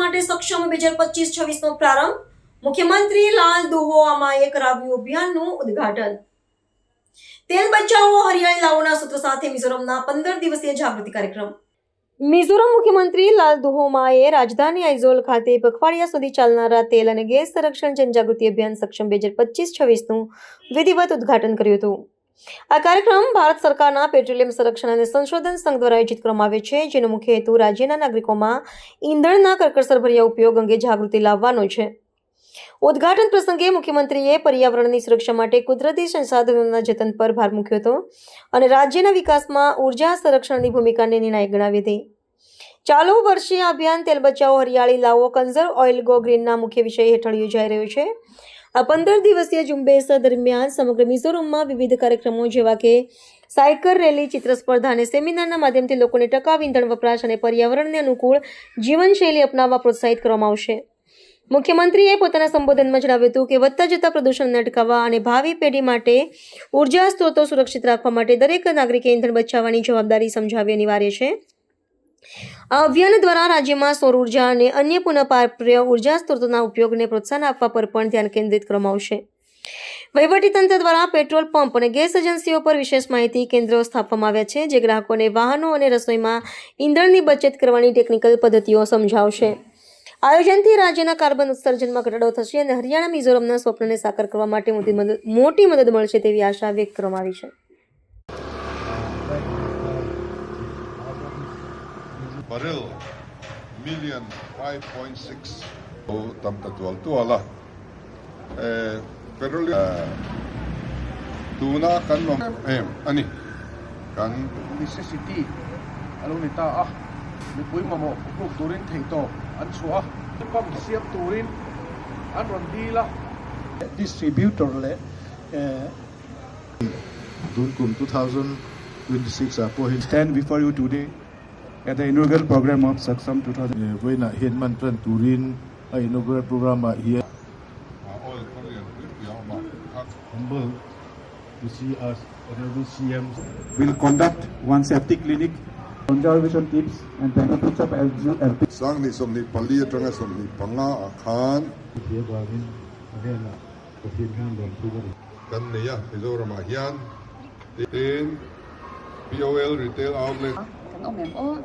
સક્ષમ બે હજાર પચીસ, છવ્વીસનો પ્રારંભ મુખ્યમંત્રી લાલ દુહોઆમાએ કરાવ્યું અભિયાનનું ઉદ્ઘાટન. તેલ બચાવો, હરિયાળી લાવોના સૂત્ર સાથે મિઝોરમના પંદર દિવસીય જાગૃતિ કાર્યક્રમ. મિઝોરમ મુખ્યમંત્રી લાલ દુહોમાએ રાજધાની આઇઝોલ ખાતે પખવાડિયા સુધી ચાલનારા તેલ અને ગેસ સંરક્ષણ જનજાગૃતિ અભિયાન સક્ષમ બે હજાર પચીસ, છવ્વીસનું વિધિવત ઉદ્ઘાટન કર્યું હતું. આ કાર્યક્રમ ભારત સરકારના પેટ્રોલિયમ સંરક્ષણ અને સંશોધન સંઘ દ્વારા આયોજિત કરવામાં આવે છે, જેનો મુખ્ય હેતુ રાજ્યના નાગરિકોમાં ઈંધણના કરકસરભર્યા ઉપયોગ અંગે જાગૃતિ લાવવાનો છે. ઉદ્ઘાટન પ્રસંગે મુખ્યમંત્રીએ પર્યાવરણની સુરક્ષા માટે કુદરતી સંસાધનોના જતન પર ભાર મૂક્યો હતો અને રાજ્યના વિકાસમાં ઊર્જા સંરક્ષણની ભૂમિકાને નિર્ણાયક ગણાવી હતી. ચાલુ વર્ષે અભિયાન તેલ બચાવો, હરિયાળી લાવો, કન્ઝર્વ ઓઇલ ગો ગ્રીનના મુખ્ય વિષય હેઠળ યોજાઈ રહ્યો છે. આ પંદર દિવસીય ઝુંબેશ દરમિયાન સમગ્ર મિઝોરમમાં વિવિધ કાર્યક્રમો જેવા કે સાયકલ રેલી, ચિત્ર સ્પર્ધા અને સેમિનારના માધ્યમથી લોકોને ટકાઉ ઇંધણ વપરાશ અને પર્યાવરણને અનુકૂળ જીવનશૈલી અપનાવવા પ્રોત્સાહિત કરવામાં આવશે. મુખ્યમંત્રીએ પોતાના સંબોધનમાં જણાવ્યું હતું કે, વધતા જતા પ્રદૂષણને અટકાવવા અને ભાવિ પેઢી માટે ઊર્જા સ્ત્રોતો સુરક્ષિત રાખવા માટે દરેક નાગરિકે ઇંધણ બચાવવાની જવાબદારી સમજાવવી અનિવાર્ય છે. આ અભિયાન દ્વારા રાજ્યમાં સૌર ઊર્જા અને અન્ય પુનઃપ્રાપ્ય ઊર્જા સ્ત્રોતોના ઉપયોગને પ્રોત્સાહન આપવા પર પણ ધ્યાન કેન્દ્રિત કરવામાં આવશે. વહીવટીતંત્ર દ્વારા પેટ્રોલ પંપ અને ગેસ એજન્સીઓ પર વિશેષ માહિતી કેન્દ્રો સ્થાપવામાં આવ્યા છે, જે ગ્રાહકોને વાહનો અને રસોઈમાં ઈંધણની બચત કરવાની ટેકનિકલ પદ્ધતિઓ સમજાવશે. આયોજનથી રાજ્યના કાર્બન ઉત્સર્જનમાં ઘટાડો થશે અને હરિયાણા, મિઝોરમના સ્વપ્નને સાકાર કરવા માટે મોટી મદદ મળશે તેવી આશા વ્યક્ત કરવામાં આવી છે. Barrel million 5.6 o tam tatual tu ala eh petrol eh, tuna kan nom em ani. Kan? Necessity. Alo ni ta a mi pui ma mo puk turin thei to. An chua kam siam turin. An ron di la distributor le eh, Dunkum 2026 apo hin stand before you today at the inaugural program of Saksam 2000 voi na hin man plan turin a inaugural program a here? Ya humble to see us honorable CM will conduct one safety clinic. Conservation tips and benefits of LG sang ni som ni pali atanga som ni panga akhan here garin again na to hin han don tu kan ne ya mizoram a hian. Tin POL retail outlet ông mềm ố